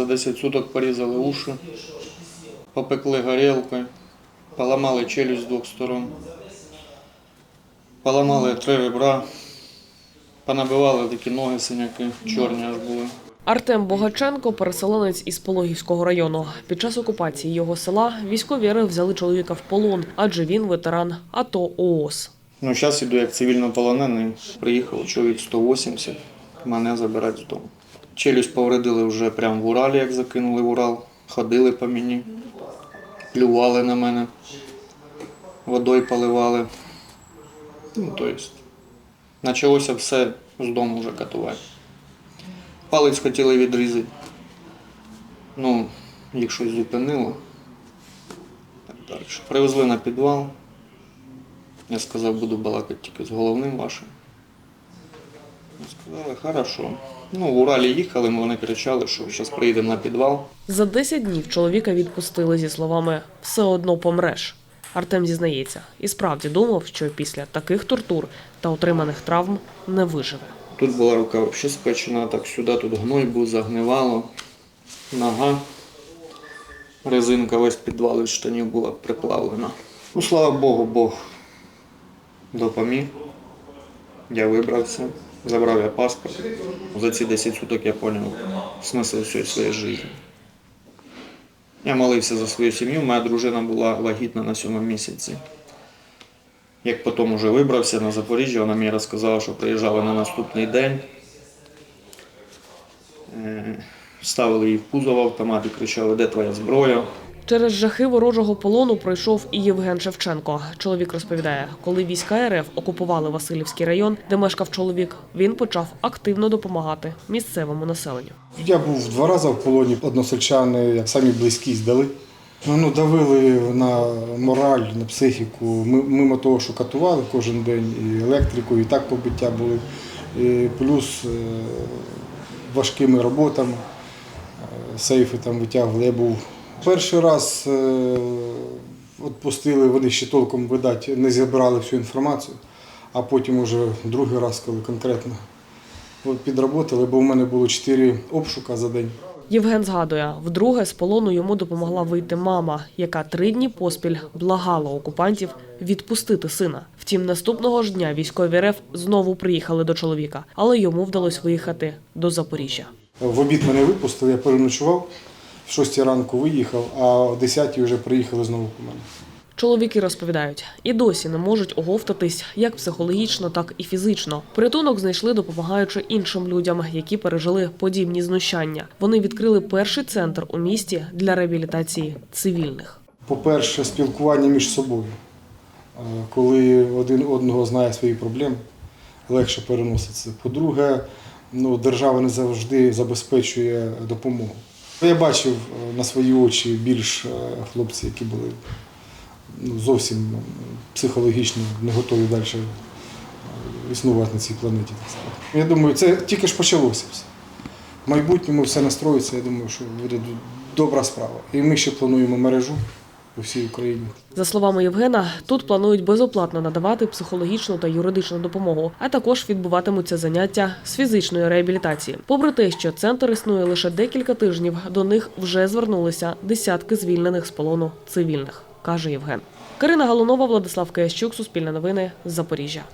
За 10 суток порізали уші, попекли горілкою, поламали челюсть з двох сторон, поламали три ребра, понабивали такі ноги синяки, чорні аж були. Артем Богаченко переселенець із Пологівського району. Під час окупації його села військові РФ взяли чоловіка в полон, адже він ветеран АТО ООС. Ну, зараз іду як цивільнополонений. Приїхав чоловік 180, мене забирати з дому. Челюсть повредили вже прямо в Уралі, як закинули в Урал. Ходили по мені, плювали на мене, водою поливали. Ну, то есть, почалося все з дому вже катувати. Палець хотіли відрізати. Ну, їх щось зупинило. Так далі. Привезли на підвал. Я сказав, буду балакати тільки з головним вашим. Сказали, хорошо. Ну, в Уралі їхали, вони кричали, що зараз приїдемо на підвал. За 10 днів чоловіка відпустили зі словами «все одно помреш». Артем зізнається, і справді думав, що після таких тортур та отриманих травм не виживе. Тут була рука взагалі спечена, так сюди тут гной був, загнивало, нога. Резинка весь підвал від штанів була приплавлена. Ну, слава Богу, Бог допоміг. Я вибрався, забрав я паспорт. За ці 10 суток я зрозумів смисл всієї своєї життя. Я молився за свою сім'ю, моя дружина була вагітна на сьомому місяці. Як потім вже вибрався на Запоріжжя, вона мені розказала, що приїжджали на наступний день. Е, Ставили її в кузов автомат і кричали, де твоя зброя? Через жахи ворожого полону пройшов і Євген Шевченко. Чоловік розповідає, коли війська РФ окупували Васильівський район, де мешкав чоловік, він почав активно допомагати місцевому населенню. Я був два рази в полоні, односельчани, як самі близькі здали. Ну, давили на мораль, на психіку. Ми- Мимо того, що катували кожен день, і електрику, і так побиття були. І плюс е, важкими роботами, е, сейфи там витягували. Я був перший раз е, відпустили, вони ще толком, видать, не зібрали всю інформацію, а потім уже другий раз, коли конкретно от підроботали, бо в мене було чотири обшука за день. Євген згадує, вдруге з полону йому допомогла вийти мама, яка три дні поспіль благала окупантів відпустити сина. Втім, наступного ж дня військові РФ знову приїхали до чоловіка, але йому вдалося виїхати до Запоріжжя. В обід мене випустили, я переночував, в 6 ранку виїхав, а о 10 вже приїхали знову по мене. Чоловіки розповідають, і досі не можуть оговтатись як психологічно, так і фізично. Притунок знайшли, допомагаючи іншим людям, які пережили подібні знущання. Вони відкрили перший центр у місті для реабілітації цивільних. По-перше, спілкування між собою. Коли один одного знає свої проблеми, легше переноситься. По-друге, ну, держава не завжди забезпечує допомогу. Я бачив е, на свої очі більш хлопці, які були ну, зовсім е, психологічно не готові далі е, існувати на цій планеті. Я думаю, це тільки ж почалося все. В майбутньому все настроїться, я думаю, що буде добра справа. І ми ще плануємо мережу по всій Україні. За словами Євгена, тут планують безоплатно надавати психологічну та юридичну допомогу, а також відбуватимуться заняття з фізичної реабілітації. Попри те, що центр існує лише декілька тижнів, до них вже звернулися десятки звільнених з полону цивільних, каже Євген. Карина Галунова, Владислав Киящук, Суспільне новини, Запоріжжя.